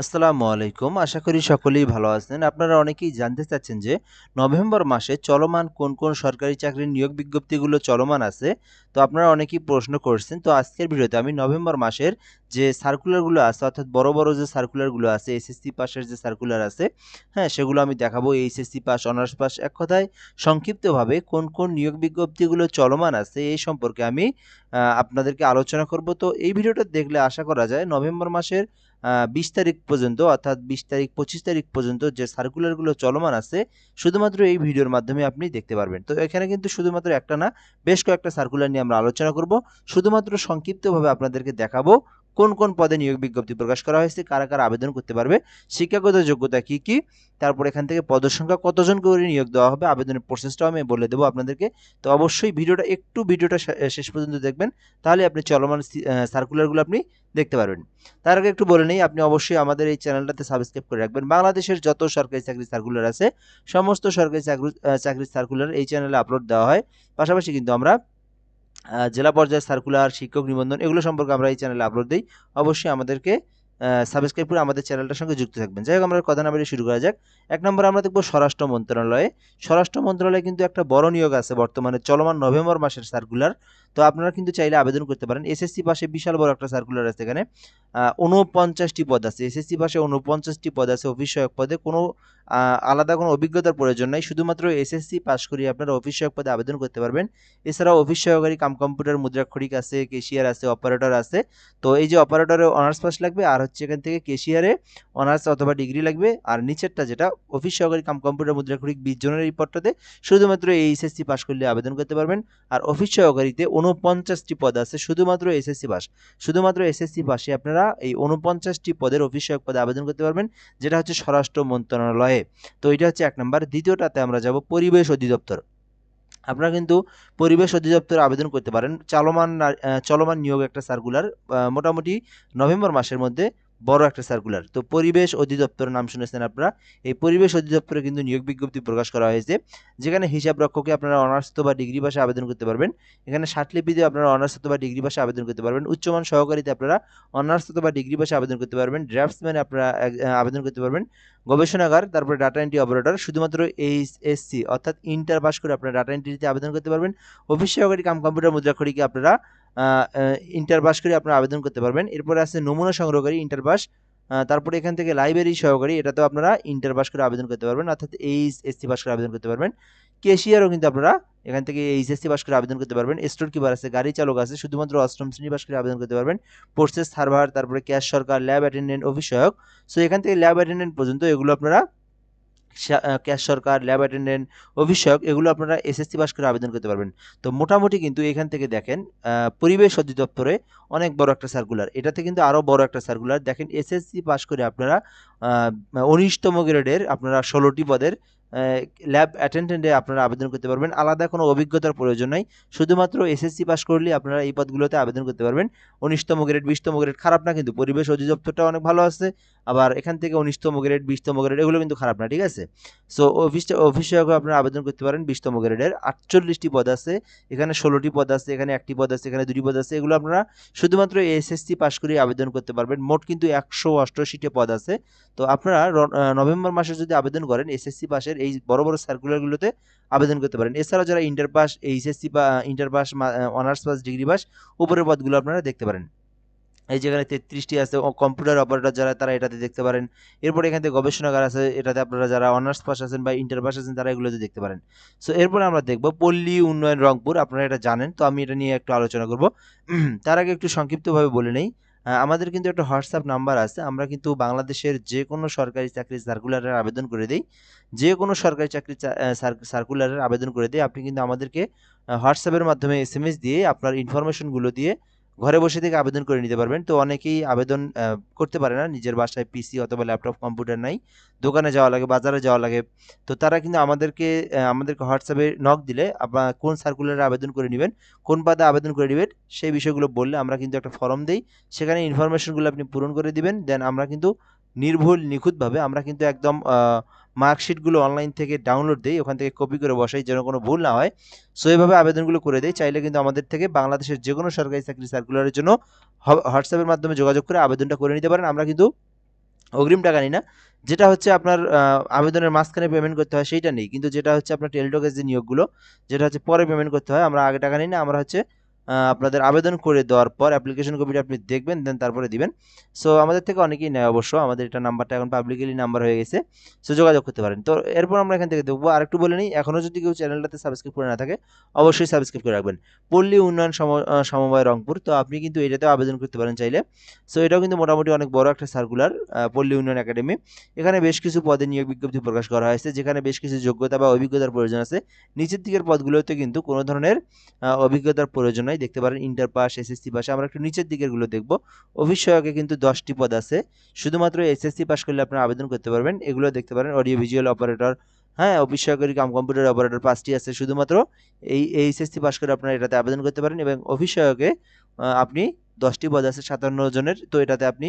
আসসালামু আলাইকুম। আশা করি সকলেই ভালো আছেন। আপনারা অনেকেই জানতে চাচ্ছেন যে, নভেম্বর মাসে চলমান কোন কোন সরকারি চাকরির নিয়োগ বিজ্ঞপ্তিগুলো চলমান আছে? তো আপনারা অনেকেই প্রশ্ন করছেন, তো আজকের ভিডিওতে আমি নভেম্বর মাসের যে সার্কুলারগুলো আছে, অর্থাৎ বড় বড় যে সার্কুলারগুলো আছে এসএসসি পাসের যে সার্কুলার আছে হ্যাঁ সেগুলো আমি দেখাবো এইচএসসি পাস অনার্স পাস এক কথায়। সংক্ষিপ্তভাবে কোন কোন নিয়োগ বিজ্ঞপ্তিগুলো চলমান আছে এই সম্পর্কে আমি আপনাদেরকে আলোচনা করব। তো এই ভিডিওটা দেখলে আশা করা যায়, নভেম্বর মাসের বিশ তারিখ পর্যন্ত অর্থাৎ বিশ তারিখ, পঁচিশ তারিখ পর্যন্ত যে সার্কুলারগুলো চলমান আছে, শুধুমাত্র এই ভিডিওর মাধ্যমে আপনি দেখতে পারবেন। তো এখানে কিন্তু শুধুমাত্র একটা না, বেশ কয়েকটা সার্কুলার নিয়ে আমরা আলোচনা করব। শুধুমাত্র সংক্ষিপ্তভাবে আপনাদেরকে দেখাবো কোন কোন পদে নিয়োগ বিজ্ঞপ্তি প্রকাশ করা হয়েছে কারা কারা আবেদন করতে পারবে শিক্ষাগত যোগ্যতা কি কি তারপর এখান থেকে পদসংখ্যা কতজন করে নিয়োগ দেওয়া হবে আবেদনের প্রসেসটাও আমি বলে দেবো আপনাদেরকে। তো অবশ্যই ভিডিওটা একটু ভিডিওটা শেষ পর্যন্ত দেখবেন তাহলে আপনি চলমান সার্কুলারগুলো আপনি দেখতে পারবেন। তার আগে একটু বলে নেই আপনি অবশ্যই আমাদের এই চ্যানেলটাতে সাবস্ক্রাইব করে রাখবেন। বাংলাদেশের যত সরকারি চাকরি সার্কুলার আছে সমস্ত সরকারি চাকরি আহ, চাকরির সার্কুলার এই চ্যানেলে আপলোড দেওয়া হয়। পাশাপাশি কিন্তু আমরা জেলা পর্যায়ে সার্কুলার শিক্ষক নিবন্ধন, এগুলো সম্পর্কে আমরা এই চ্যানেলে আপলোড দিই। অবশ্যই আমাদেরকে সাবস্ক্রাইব করে আমাদের চ্যানেলটার সঙ্গে যুক্ত থাকবেন। যাই হোক, আমরা কথা না বেরিয়ে শুরু করা যাক। এক নম্বর আমরা দেখব স্বরাষ্ট্র মন্ত্রণালয়ে। স্বরাষ্ট্র মন্ত্রণালয়ে কিন্তু একটা বড় নিয়োগ আছে বর্তমানে, চলমান নভেম্বর মাসের সার্কুলার তো আপনারা কিন্তু চাইলে আবেদন করতে পারেন। এসএসসি পাশে বিশাল বড় একটা সার্কুলার আছে এখানে। উনপঞ্চাশটি পদ আছে। এসএসসি পাশে উনপঞ্চাশটি পদ আছে অফিস সহায়ক পদে। কোনো আলাদা কোনো অভিজ্ঞতার প্রয়োজন নাই। শুধুমাত্র এসএসসি পাস করিয়ে আপনারা অফিস সহায়ক পদে আবেদন করতে পারবেন। এছাড়াও অফিস সহকারী কাম কম্পিউটার মুদ্রাক্ষরিক আছে কেশিয়ার আছে অপারেটর আছে। তো এই যে অপারেটরে অনার্স পাস লাগবে, আর হচ্ছে এখান থেকে কেশিয়ারে অনার্স অথবা ডিগ্রি লাগবে। আর নিচেরটা যেটা অফিস সহকারী কাম কম্পিউটার মুদ্রাক্ষরিক বিশ জনের এই পদটাতে শুধুমাত্র এই এইচএসসি পাস করলে আবেদন করতে পারবেন। আর অফিস সহকারীতে উনপঞ্চাশটি পদ আছে, শুধুমাত্র এসএসসি পাস। শুধুমাত্র এসএসসি পাশে আপনারা এই উনপঞ্চাশটি পদের অফিস পদে আবেদন করতে পারবেন, যেটা হচ্ছে স্বরাষ্ট্র মন্ত্রণালয়ে। তো এটা হচ্ছে এক নম্বর। দ্বিতীয়টাতে আমরা যাব পরিবেশ অধিদপ্তর। আপনারা কিন্তু পরিবেশ অধিদপ্তরে আবেদন করতে পারেন। চলমান চলমান নিয়োগ একটা সার্কুলার মোটামুটি নভেম্বর মাসের মধ্যে বড় একটা সার্কুলার তো পরিবেশ অধিদপ্তরের নাম শুনেছেন আপনারা। এই পরিবেশ অধিদপ্তরে কিন্তু নিয়োগ বিজ্ঞপ্তি প্রকাশ করা হয়েছে, যেখানে হিসাব রক্ষকে আপনারা অনার্স অথবা ডিগ্রি ভাষায় আবেদন করতে পারবেন। এখানে ষাটলিপিতে আপনারা অনার্স অথবা ডিগ্রি ভাষায় আবেদন করতে পারবেন। উচ্চমান সহকারীতে আপনারা অনার্স অথবা ডিগ্রি ভাষায় আবেদন করতে পারবেন। ড্রাফটসম্যানে আপনারা আবেদন করতে পারবেন। গবেষণাগার, তারপরে ডাটা এন্ট্রি অপারেটর, শুধুমাত্র এইচ এইচএসসি অর্থাৎ ইন্টার পাস করে আপনারা ডাটা এন্ট্রিতে আবেদন করতে পারবেন। অফিস সহকারী কাম কম্পিউটার মুদ্রাক্ষরিকে আপনারা ইন্টার পাস করে আপনারা আবেদন করতে পারবেন। এরপরে আছে নমুনা সংগ্রহকারী ইন্টার পাস তারপরে এখান থেকে লাইব্রেরি সহকারী, এটাতেও আপনারা ইন্টার পাস করে আবেদন করতে পারবেন, অর্থাৎ এইচএসসি পাস করে আবেদন করতে পারবেন। কেশিয়ারও কিন্তু আপনারা এখান থেকে এইচ এইচএসসি পাস করে আবেদন করতে পারবেন। স্টোর কিপার আছে, গাড়ি চালক আছে, শুধুমাত্র অষ্টম শ্রেণি পাস করে আবেদন করতে পারবেন। প্রসেস সার্ভার তারপরে ক্যাশ সরকার ল্যাব অ্যাটেন্ডেন্ট অফিস সহায়ক। সো এখান থেকে ল্যাব অ্যাটেন্ডেন্ট পর্যন্ত এগুলো আপনারা ক্যাশ সরকার, ল্যাব অ্যাটেন্ডেন্ট, অভিষেক, এগুলো আপনারা এসএসসি পাস করে আবেদন করতে পারবেন। তো মোটামুটি কিন্তু এখান থেকে দেখেন পরিবেশ অধিদপ্তরে অনেক বড় একটা সার্কুলার এটাতে কিন্তু আরও বড় একটা সার্কুলার দেখেন, এসএসসি পাস করে আপনারা উনিশতম গ্রেডের আপনারা ষোলোটি পদের ল্যাব অ্যাটেন্ডেন্টে আপনারা আবেদন করতে পারবেন। আলাদা কোনো অভিজ্ঞতার প্রয়োজন নাই। শুধুমাত্র এসএসসি পাস করলে আপনারা এই পদগুলোতে আবেদন করতে পারবেন। উনিশতম গ্রেড বিশতম গ্রেড খারাপ না, কিন্তু পরিবেশ অধিদপ্তরটা অনেক ভালো আছে। আবার এখান থেকে উনিশতম গ্রেড বিশতম গ্রেড এগুলো কিন্তু খারাপ না, ঠিক আছে? সো অফিস অফিস আপনারা আবেদন করতে পারেন বিশতম গ্রেডের আটচল্লিশটি পদ আছে। এখানে ষোলোটি পদ আছে, এখানে একটি পদ আছে, এখানে দুটি পদ আছে। এগুলো আপনারা শুধুমাত্র এসএসসি পাস করে আবেদন করতে পারবেন। মোট কিন্তু একশো অষ্টআশিটি পদ আছে। তো আপনারা নভেম্বর মাসে যদি আবেদন করেন এসএসসি পাসের এই বড় বড় সার্কুলারগুলোতে আবেদন করতে পারেন। এছাড়াও যারা ইন্টার পাস এইচএসসি বা inter pass honours pass degree pass উপরের পদগুলো আপনারা দেখতে পারেন। এই যেখানে তেত্রিশটি আছে কম্পিউটার অপারেটর যারা, তারা এটাতে দেখতে পারেন। এরপর এখান থেকে গবেষণাগার আছে, এটাতে আপনারা যারা অনার্স পাস আছেন বা ইন্টার পাস আছেন, তারা এগুলোতে দেখতে পারেন। সো এরপরে আমরা দেখব পল্লী উন্নয়ন রংপুর। আপনারা এটা জানেন, তো আমি এটা নিয়ে একটু আলোচনা করব। তার আগে একটু সংক্ষিপ্তভাবে বলে নেই। আমাদের কিন্তু একটা হোয়াটসঅ্যাপ নাম্বার আছে। আমরা কিন্তু বাংলাদেশের যে কোনো সরকারি চাকরির সার্কুলারের আবেদন করে দিই। যে কোনো সরকারি চাকরি সার্কুলারের আবেদন করে দিই। আপনি কিন্তু আমাদেরকে হোয়াটসঅ্যাপের মাধ্যমে এস দিয়ে আপনার ইনফরমেশনগুলো দিয়ে ঘরে বসে থেকে আবেদন করে নিতে পারবেন। তো অনেকেই আবেদন করতে পারে না। নিজের বাসায় পিসি অথবা ল্যাপটপ কম্পিউটার নাই। দোকানে যাওয়া লাগে, বাজারে যাওয়া লাগে। তো তারা কিন্তু আমাদেরকে আমাদেরকে হোয়াটসঅ্যাপে নক দিলে আপনার কোন সার্কুলারে আবেদন করে নেবেন, কোন পাদে আবেদন করে নেবেন, সেই বিষয়গুলো বললে আমরা কিন্তু একটা ফর্ম দিই। সেখানে ইনফরমেশনগুলো আপনি পূরণ করে দিবেন। দেন আমরা কিন্তু নির্ভুল, নিখুঁতভাবে আমরা কিন্তু একদম মার্কশিটগুলো অনলাইন থেকে ডাউনলোড দিই, ওখান থেকে কপি করে বসাই, যেন কোনো ভুল না হয়। সো এইভাবে আবেদনগুলো করে দেয় চাইলে কিন্তু আমাদের থেকে বাংলাদেশের যে কোনো সরকারি চাকরি সার্কুলারের জন্য হোয়াটসঅ্যাপের মাধ্যমে যোগাযোগ করে আবেদনটা করে নিতে পারেন। আমরা কিন্তু অগ্রিম টাকা নিই না। যেটা হচ্ছে আপনার আবেদনের মাঝখানে পেমেন্ট করতে হয় সেইটা নেই। কিন্তু যেটা হচ্ছে আপনার টেলিটকের যে নিয়োগগুলো, যেটা হচ্ছে পরে পেমেন্ট করতে হয়, আমরা আগে টাকা নিই না। আমরা হচ্ছে আপনাদের আবেদন করে দেওয়ার পর অ্যাপ্লিকেশন কপিটা আপনি দেখবেন দেন তারপরে দিবেন। সো আমাদের থেকে অনেকেই নেয় অবশ্য, আমাদের এটা নাম্বারটা এখন পাবলিকলি নাম্বার হয়ে গেছে সো যোগাযোগ করতে পারেন। তো এরপর আমরা এখান থেকে দেখব, আরেকটু বলে নিই, এখনও যদি কেউ চ্যানেলটাতে সাবস্ক্রাইব করে না থাকে, অবশ্যই সাবস্ক্রাইব করে রাখবেন। পল্লী উন্নয়ন সমবায় রংপুর, তো আপনি কিন্তু এটাতেও আবেদন করতে পারেন চাইলে। সো এটাও কিন্তু মোটামুটি অনেক বড় একটা সার্কুলার পল্লী উন্নয়ন একাডেমি এখানে বেশ কিছু পদে নিয়োগ বিজ্ঞপ্তি প্রকাশ করা হয়েছে, যেখানে বেশ কিছু যোগ্যতা বা অভিজ্ঞতার প্রয়োজন আছে। নিচের দিকের পদগুলোতে কিন্তু কোনো ধরনের অভিজ্ঞতার প্রয়োজন নাই দেখতে পারেন ইন্টার পাস এসএসসি পাশে আমরা একটু নিচের দিকেরগুলো দেখব। অফিস সহায়কে কিন্তু দশটি পদ আছে। শুধুমাত্র এসএসসি পাস করলে আপনারা আবেদন করতে পারবেন। এগুলো দেখতে পারেন অডিও ভিজুয়াল অপারেটর হ্যাঁ অফিস কাম কম্পিউটার অপারেটর পাঁচটি আছে। শুধুমাত্র এই এইচএসসি পাস করে আপনারা এটাতে আবেদন করতে পারেন এবং সহায়কে আপনি দশটি পদ আছে, সাতান্ন জনের। তো এটাতে আপনি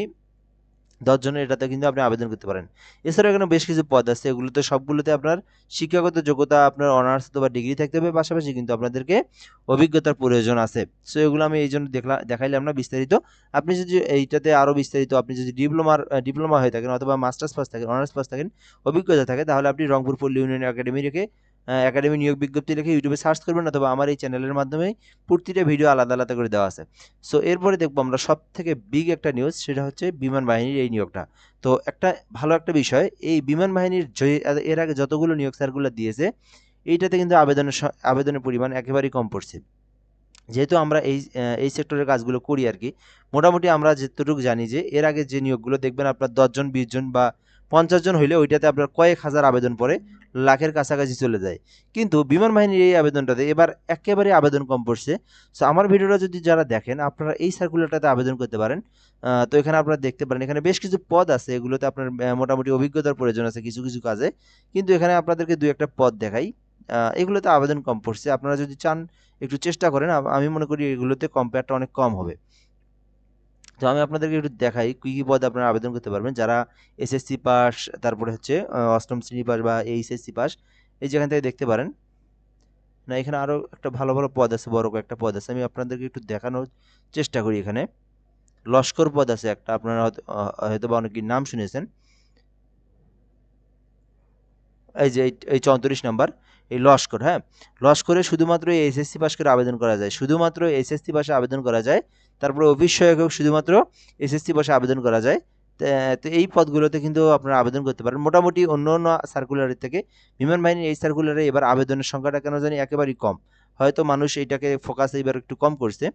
দশ জনের এটাতে কিন্তু আপনি আবেদন করতে পারেন। এছাড়াও এখানে বেশ কিছু পদ আছে, এগুলোতে সবগুলোতে আপনার শিক্ষাগত যোগ্যতা, আপনার অনার্স অথবা ডিগ্রি থাকতে হবে, পাশাপাশি কিন্তু আপনাদেরকে অভিজ্ঞতার প্রয়োজন আছে। সো এগুলো আমি এই জন্য দেখলা, দেখাইলাম না বিস্তারিত। আপনি যদি এইটাতে আরও বিস্তারিত, আপনি যদি ডিপ্লোমার ডিপ্লোমা হয়ে থাকেন অথবা মাস্টার্স পাস থাকেন, অনার্স পাস থাকেন, অভিজ্ঞতা থাকে, তাহলে আপনি রংপুর পল্লী ইউনিয়ন একাডেমি রেখে একাডেমি নিয়োগ বিজ্ঞপ্তি লিখে ইউটিউবে সার্চ করবেন অথবা আমার এই চ্যানেলের মাধ্যমে প্রতিটা ভিডিও আলাদা আলাদা করে দেওয়া আছে। সো এরপরে দেখব আমরা সব থেকে বিগ একটা নিউজ সেটা হচ্ছে বিমান বাহিনীর এই নিয়োগটা। তো, একটা ভালো একটা বিষয়, এই বিমান বাহিনীর এর আগে যতগুলো নিয়োগ স্যারগুলো দিয়েছে, এইটাতে কিন্তু আবেদনের আবেদনের পরিমাণ একেবারেই কম পড়ছে। যেহেতু আমরা এই এই সেক্টরের কাজগুলো করি আর কি, মোটামুটি আমরা যেতটুকু জানি যে, এর আগে যে নিয়োগগুলো দেখবেন আপনার দশজন, বিশজন বা পঞ্চাশ জন হইলে ওইটাতে আপনার কয়েক হাজার আবেদন পরে লাখের কাছাকাছি চলে যায়। কিন্তু বিমান বাহিনীর এই আবেদনটাতে এবার একেবারে আবেদন কম পড়ছে। সো আমার ভিডিওটা যদি যারা দেখেন, আপনারা এই সার্কুলারটাতে আবেদন করতে পারেন। তো এখানে আপনারা দেখতে পারেন, এখানে বেশ কিছু পদ আছে, এগুলোতে আপনার মোটামুটি অভিজ্ঞতার প্রয়োজন আছে কিছু কিছু কাজে। কিন্তু এখানে আপনাদেরকে দু একটা পদ দেখাই। এগুলোতে আবেদন কম পড়ছে। আপনারা যদি চান, একটু চেষ্টা করেন আমি মনে করি এগুলোতে কম্পেয়ারটা অনেক কম হবে। তো আমি আপনাদেরকে একটু দেখাই কী কী পদে আপনারা আবেদন করতে পারবেন। যারা এসএসসি পাস, তারপরে হচ্ছে অষ্টম শ্রেণি পাস বা এইচএসসি পাস, এই যেখান থেকে দেখতে পারেন। না, এখানে আরও একটা ভালো ভালো পদ আছে, বড় কয়েকটা পদ আছে। আমি আপনাদেরকে একটু দেখানোর চেষ্টা করি এখানে। লস্কর পদ আছে একটা, আপনারা হয়তো বা অনেকেই নাম শুনেছেন। এই যে, এই- চৌত্রিশ নাম্বার, এই লস্কর হ্যাঁ? লস্করে শুধুমাত্র এসএসসি পাস করে আবেদন করা যায়। শুধুমাত্র এসএসসি পাশে আবেদন করা যায় তারপরে অফিস সহায়ক শুধুমাত্র এসএসসি বসে আবেদন করা যায়। তা- এই পদগুলোতে কিন্তু আপনারা আবেদন করতে পারেন। মোটামুটি অন্য অন্য সার্কুলারের থেকে বিমান বাহিনীর এই সার্কুলারে এবার আবেদনের সংখ্যাটা কেন জানি একেবারেই কম। হয়তো মানুষ এইটাকে ফোকাস এবার একটু কম করছে।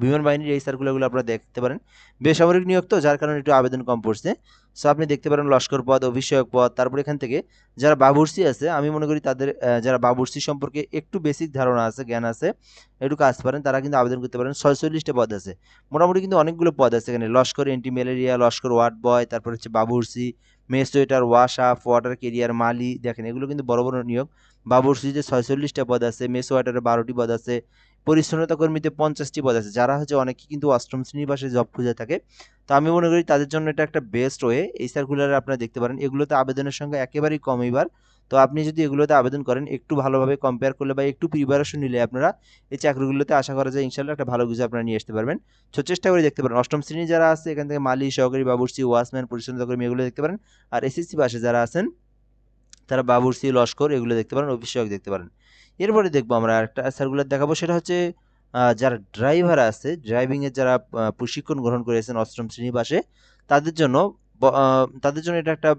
বিমান বাহিনীর এই সার্কুলারগুলো আপনারা দেখতে পারেন। বেসামরিক নিয়োগ তো, যার কারণে একটু আবেদন কম পড়ছে। সো আপনি দেখতে পারেন লস্কর পদ, অভিষেক পদ, তারপর এখান থেকে যারা বাবুর্সি আছে, আমি মনে করি তাদের যারা বাবুর্সি সম্পর্কে একটু বেসিক ধারণা আছে, জ্ঞান আছে, একটু কাজ পারেন তারা কিন্তু আবেদন করতে পারেন। ছয়চল্লিশটা পদ আছে। মোটামুটি কিন্তু অনেকগুলো পদ আছে এখানে। লস্কর এন্টি ম্যালেরিয়া লস্কর ওয়ার্ড বয় তারপর হচ্ছে বাবুর্সি mess waiter wash up water carrier মালি, দেখেন এগুলো কিন্তু বড় বড় নিয়োগ। বাবুর্সিতে ছয়চল্লিশটা পদ আছে মেস বারোটি পদ আছে পরিচ্ছন্নতা কর্মীতে পঞ্চাশটি পদ আছে, যারা হচ্ছে অনেকে কিন্তু অষ্টম শ্রেণির পাশে জব খুঁজে থাকে। তো আমি মনে করি তাদের জন্য এটা একটা বেস্ট ওয়ে এই সার্কুলারে আপনারা দেখতে পারেন। এগুলোতে আবেদনের সংখ্যা একেবারেই কম এবার তো আপনি যদি এগুলোতে আবেদন করেন, একটু ভালোভাবে কম্পেয়ার করলে বা একটু প্রিপারেশন নিলে আপনারা এই চাকরিগুলোতে আশা করা যায় ইনশাল্লাহ একটা ভালো কিছু আপনারা নিয়ে আসতে পারবেন। তো চেষ্টা করে দেখতে পারেন। অষ্টম শ্রেণি যারা আছে, এখান থেকে মালি, সহকারী, বাবুর্চি, ওয়াচম্যান, পরিচ্ছন্নতা কর্মী, এগুলো দেখতে পারেন। আর এসএসসি পাশে যারা আছেন, তারা বাবুর্চি, লস্কর, এগুলো দেখতে পারেন। সহায়ক দেখতে পারেন। এরপরে দেখব আমরা একটা সার্কুলার দেখাবো, সেটা হচ্ছে যারা ড্রাইভার আছে ড্রাইভিংয়ের যারা প্রশিক্ষণ গ্রহণ করেছেন অষ্টম শ্রেণি পাশে, তাদের জন্য তাদের জন্য এটা একটা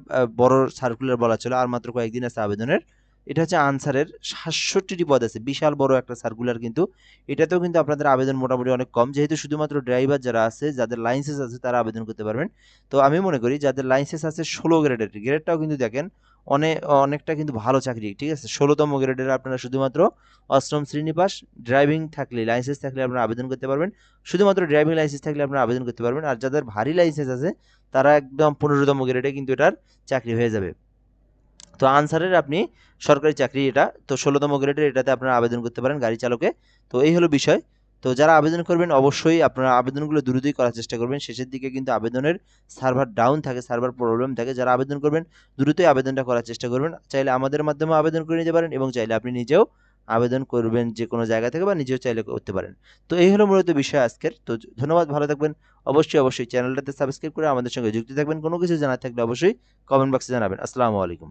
বড় সার্কুলার বলা ছিল আর মাত্র কয়েকদিন আছে আবেদনের। এটা হচ্ছে আনসারের সাতষট্টিটি পদ আছে, বিশাল বড় একটা সার্কুলার কিন্তু। এটাতেও কিন্তু আপনাদের আবেদন মোটামুটি অনেক কম, যেহেতু শুধুমাত্র ড্রাইভার যারা আছে, যাদের লাইসেন্স আছে, তারা আবেদন করতে পারবেন। তো আমি মনে করি, যাদের লাইসেন্স আছে ষোলো গ্রেডের গ্রেডটাও কিন্তু দেখেন অনেক অনেকটা কিন্তু ভালো চাকরি, ঠিক আছে? ষোলোতম গ্রেডের আপনারা শুধুমাত্র অষ্টম শ্রেণি পাস ড্রাইভিং থাকলে লাইসেন্স থাকলে আপনারা আবেদন করতে পারবেন। শুধুমাত্র ড্রাইভিং লাইসেন্স থাকলে আপনারা আবেদন করতে পারবেন। আর যাদের ভারী লাইসেন্স আছে, তারা একদম পনেরোতম গ্রেডে কিন্তু এটার চাকরি হয়ে যাবে। তো আনসারের আপনি সরকারি চাকরি এটা, তো ষোলোতম গ্রেডের এটাতে আপনারা আবেদন করতে পারেন গাড়ি চালকে। তো এই হলো বিষয়। তো যারা আবেদন করবেন, অবশ্যই আপনারা আবেদনগুলো দ্রুতই করার চেষ্টা করবেন। শেষের দিকে কিন্তু আবেদনের সার্ভার ডাউন থাকে সার্ভার প্রবলেম থাকে। যারা আবেদন করবেন, দ্রুতই আবেদনটা করার চেষ্টা করবেন। চাইলে আমাদের মাধ্যমে আবেদন করে নিতে পারেন এবং চাইলে আপনি নিজেও আবেদন করবেন যে কোনো জায়গা থেকে বা নিজেও চাইলে করতে পারেন। তো এই হলো মূলত বিষয় আজকের। তো ধন্যবাদ, ভালো থাকবেন। অবশ্যই অবশ্যই চ্যানেলটাতে সাবস্ক্রাইব করে আমাদের সঙ্গে যুক্ত থাকবেন। কোনো কিছু জানার থাকলে অবশ্যই কমেন্ট বক্সে জানাবেন। আসসালামু আলাইকুম।